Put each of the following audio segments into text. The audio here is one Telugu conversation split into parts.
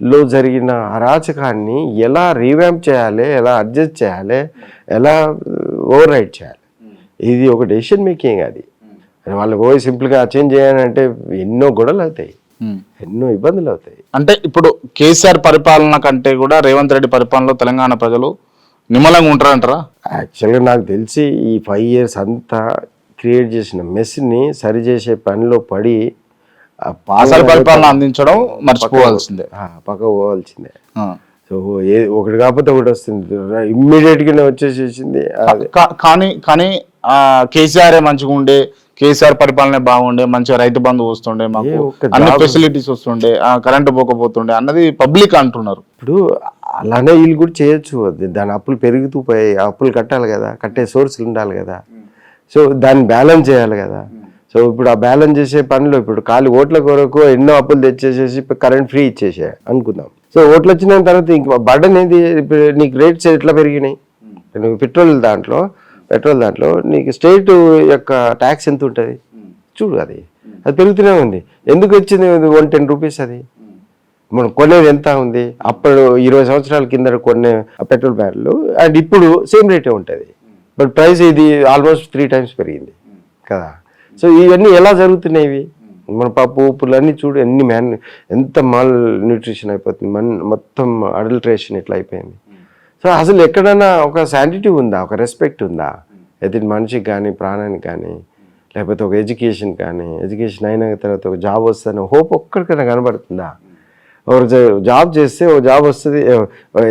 లో జరిగిన అరాచకాన్ని ఎలా రీవ్యాంప్ చేయాలి ఎలా అడ్జస్ట్ చేయాలి ఎలా ఓవర్ రైడ్ చేయాలి? ఇది ఒక డెసిషన్ మేకింగ్ అది. వాళ్ళకి పోయి సింపుల్గా చేంజ్ చేయాలంటే ఎన్నో గొడవలు అవుతాయి. ఉమ్. ఎన్నో ఇబ్బందులు అవుతాయి. అంటే ఇప్పుడు కేసీఆర్ పరిపాలన కంటే కూడా రేవంత్ రెడ్డి పరిపాలనలో తెలంగాణ ప్రజలు నిమ్మలంగా ఉంటారంటారా? యాక్చువల్గా నాకు తెలిసి ఈ ఫైవ్ ఇయర్స్ అంతా క్రియేట్ చేసిన మెస్ని సరిచేసే పనిలో పడి ఆ అసలు పరిపాలన అందించడం మర్చిపోవాల్సిందే. పక్క పోవాల్సిందే. సో ఏ ఒకటి కాకపోతే ఒకటి వస్తుంది. ఇమ్మీడియట్ గానే వచ్చేసేసింది. కానీ కానీ ఆ, కేసీఆర్ మంచిగా ఉండే కేసీఆర్ పరిపాలన బాగుండే మంచిగా రైతు బంధు వస్తుండే మాకు అన్ని ఫెసిలిటీస్ వస్తుండే ఆ, కరెంటు పోకపోతుండే అన్నది పబ్లిక్ అంటున్నారు. ఇప్పుడు అలానే వీళ్ళు కూడా చేయొచ్చు. అది దాని అప్పులు పెరుగుతూ పోయాయి. అప్పులు కట్టాలి కదా కట్టే సోర్సులు ఉండాలి కదా. సో దాన్ని బ్యాలెన్స్ చేయాలి కదా. సో ఇప్పుడు ఆ బ్యాలెన్స్ చేసే పనిలో ఇప్పుడు ఖాళీ ఓట్ల కొరకు ఎన్నో అప్పులు తెచ్చేసేసి కరెంట్ ఫ్రీ ఇచ్చేసే అనుకుందాం. సో ఓట్లు వచ్చిన తర్వాత ఇంక బర్డన్ ఏంది? ఇప్పుడు నీకు రేట్స్ ఎట్లా పెరిగినాయి? నువ్వు పెట్రోల్ దాంట్లో పెట్రోల్ దాంట్లో నీకు స్టేట్ యొక్క ట్యాక్స్ ఎంత ఉంటుంది? చూడు అది. అది పెరుగుతూనే ఉంది. ఎందుకు వచ్చింది? వన్ టెన్ రూపీస్ అది. మనం కొనేది ఎంత ఉంది? అప్పుడు ఇరవై సంవత్సరాల కింద కొనే పెట్రోల్ బ్యారెల్ అండ్ ఇప్పుడు సేమ్ రేటే ఉంటుంది. బట్ ప్రైస్ ఇది ఆల్మోస్ట్ త్రీ టైమ్స్ పెరిగింది. కదా? సో ఇవన్నీ ఎలా జరుగుతున్నాయి మన పప్పు ఉప్పులు అన్నీ చూడు ఎన్ని మ్యాన్ ఎంత మాల్ న్యూట్రిషన్ అయిపోతుంది. మన మొత్తం అడల్ట్రేషన్ ఇట్లా అయిపోయింది. సో అసలు ఎక్కడైనా ఒక శాంటిటీ ఉందా? ఒక రెస్పెక్ట్ ఉందా? అయితే మనిషికి కానీ ప్రాణానికి కానీ లేకపోతే ఒక ఎడ్యుకేషన్ కానీ ఎడ్యుకేషన్ అయిన తర్వాత ఒక జాబ్ వస్తుందని హోప్ ఒక్కడికైనా కనబడుతుందా? ఒక జాబ్ చేస్తే ఒక జాబ్ వస్తుంది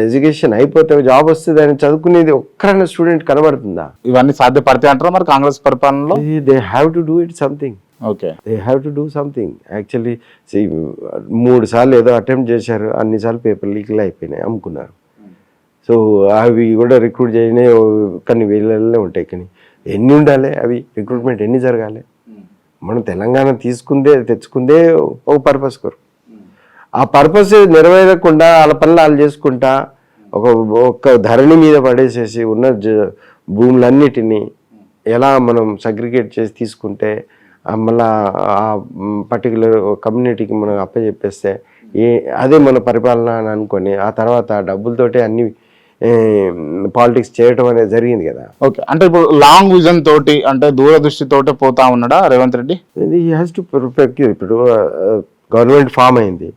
ఎడ్యుకేషన్ అయిపోతే ఒక జాబ్ వస్తుంది అని చదువుకునేది ఒక్కరైనా స్టూడెంట్ కనబడుతుందా? ఇవన్నీ సాధ్యపడతాయి అంటారా మరి కాంగ్రెస్ పరిపాలనలో? They have to do it something. Okay. They have to do something. Actually మూడు సార్లు ఏదో అటెంప్ట్ చేశారు అన్నిసార్లు పేపర్ లీక్లు అయిపోయినాయి అమ్ముకున్నారు. సో అవి కూడా రిక్రూట్ చేయనే కొన్ని వేలల్లో ఉంటాయి కానీ ఎన్ని ఉండాలి అవి? రిక్రూట్మెంట్ ఎన్ని జరగాలి? మనం తెలంగాణ తీసుకుందే తెచ్చుకుందే ఒక పర్పస్ కొరకు. ఆ పర్పస్ నెరవేరకుండా వాళ్ళ పనులు వాళ్ళు చేసుకుంటా ఒక ఒక్క ధరణి మీద పడేసేసి ఉన్న భూములన్నిటినీ ఎలా మనం సగ్రిగేట్ చేసి తీసుకుంటే మళ్ళా ఆ పర్టికులర్ కమ్యూనిటీకి మనం అప్పచెప్పేస్తే ఏ అదే మన పరిపాలన అని అనుకొని ఆ తర్వాత డబ్బులతోటే అన్ని పాలిటిక్స్ చేయటం అనేది జరిగింది కదా. ఓకే అంటే ఇప్పుడు లాంగ్ విజన్ తోటి అంటే దూరదృష్టి తోటే పోతా ఉన్నాడా రేవంత్ రెడ్డి? ఇది హ్యాస్ టు పర్ఫెక్ట్ ఇప్పుడు గవర్నమెంట్ ఫామ్ అయింది.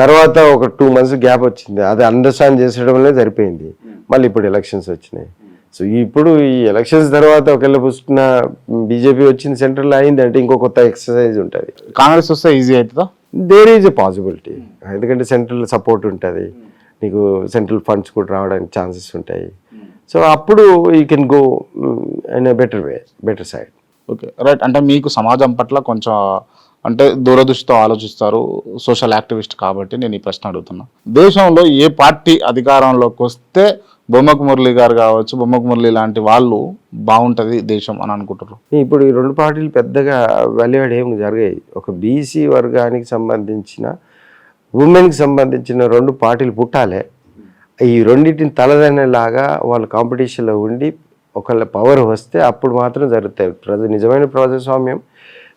తర్వాత ఒక టూ మంత్స్ గ్యాప్ వచ్చింది. అది అండర్స్టాండ్ చేసడంలో సరిపోయింది. మళ్ళీ ఇప్పుడు ఎలక్షన్స్ వచ్చినాయి. సో ఇప్పుడు ఈ ఎలక్షన్స్ తర్వాత ఒకవేళ పుస్తున్న బీజేపీ వచ్చింది సెంట్రల్ అయింది అంటే ఇంకో కొత్త ఎక్సర్సైజ్ ఉంటుంది. కాంగ్రెస్ వస్తే ఈజీ అవుతుందా? దేర్ ఈజ్ ఎ పాసిబిలిటీ ఎందుకంటే సెంట్రల్ సపోర్ట్ ఉంటుంది. నీకు సెంట్రల్ ఫండ్స్ కూడా రావడానికి ఛాన్సెస్ ఉంటాయి. సో అప్పుడు you can go in a better way better side okay right అంటే మీకు సమాజం పట్ల కొంచెం అంటే దూరదృష్టితో ఆలోచిస్తారు సోషల్ యాక్టివిస్ట్ కాబట్టి నేను ఈ ప్రశ్న అడుగుతున్నా. దేశంలో ఏ పార్టీ అధికారంలోకి వస్తే బొమ్మకు మురళి గారు కావచ్చు బొమ్మకు మురళి లాంటి వాళ్ళు బాగుంటది దేశం అని అనుకుంటారు ఇప్పుడు ఈ రెండు పార్టీలు పెద్దగా వెలివాడు ఏమి జరిగాయి ఒక బీసీ వర్గానికి సంబంధించిన ఉమెన్కి సంబంధించిన రెండు పార్టీలు పుట్టాలే. ఈ రెండింటిని తలదనేలాగా వాళ్ళు కాంపిటీషన్లో ఉండి ఒకళ్ళ పవర్ వస్తే అప్పుడు మాత్రం జరుగుతాయి. ప్రజ నిజమైన ప్రజాస్వామ్యం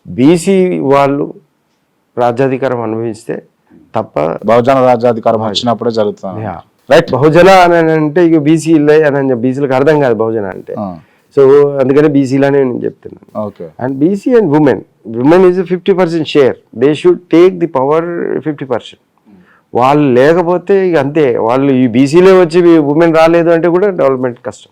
బీసీ వాళ్ళు రాజ్యాధికారం అనుభవిస్తే తప్ప బహుజన రాజ్యాధికారం వచ్చినప్పుడే జరుగుతుంది. రైట్ బహుజన అని అంటే ఇక బీసీలే అని బీసీలకు అర్థం కాదు బహుజన అంటే. సో అందుకని బీసీలనే నేను చెప్తున్నాను. Okay and BC and women women is fifty percent share they should take the power fifty percent వాళ్ళు లేకపోతే ఇక అంతే. వాళ్ళు ఈ బీసీలే వచ్చి ఉమెన్ రాలేదు అంటే కూడా డెవలప్మెంట్ కష్టం.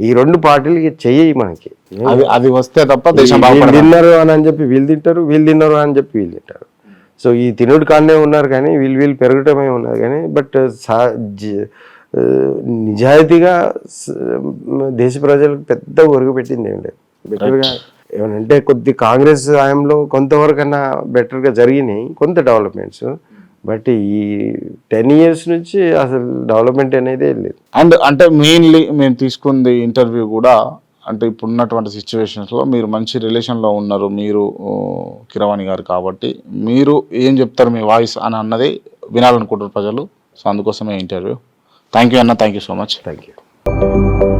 ఈ రెండు పార్టీలు చెయ్యి మనకి. అది అది వస్తే తప్ప దేశం తిన్నారు అని అని చెప్పి వీళ్ళు తింటారు వీళ్ళు తిన్నారు అని చెప్పి వీళ్ళు తింటారు. సో ఈ తినుడు కానే ఉన్నారు కానీ వీళ్ళు వీళ్ళు పెరగటమే ఉన్నారు కానీ బట్ నిజాయితీగా దేశ ప్రజలకు పెద్ద ఒరుగు పెట్టింది ఏం లేదు. బెటర్గా ఏమనంటే కొద్ది కాంగ్రెస్ హయాంలో కొంతవరకన్నా బెటర్గా జరిగినాయి కొంత డెవలప్మెంట్స్ బట్ ఈ టెన్ ఇయర్స్ నుంచి అసలు డెవలప్మెంట్ అనేది లేదు. అండ్ అంటే మెయిన్లీ మేము తీసుకుంది ఇంటర్వ్యూ కూడా అంటే ఇప్పుడు ఉన్నటువంటి సిచ్యువేషన్స్లో మీరు మంచి రిలేషన్లో ఉన్నారు మీరు కిరవాణి గారు కాబట్టి మీరు ఏం చెప్తారు మీ వాయిస్ అని అన్నది వినాలనుకుంటారు ప్రజలు. సో అందుకోసమే ఇంటర్వ్యూ. థ్యాంక్ యూ అన్న thank you so much thank you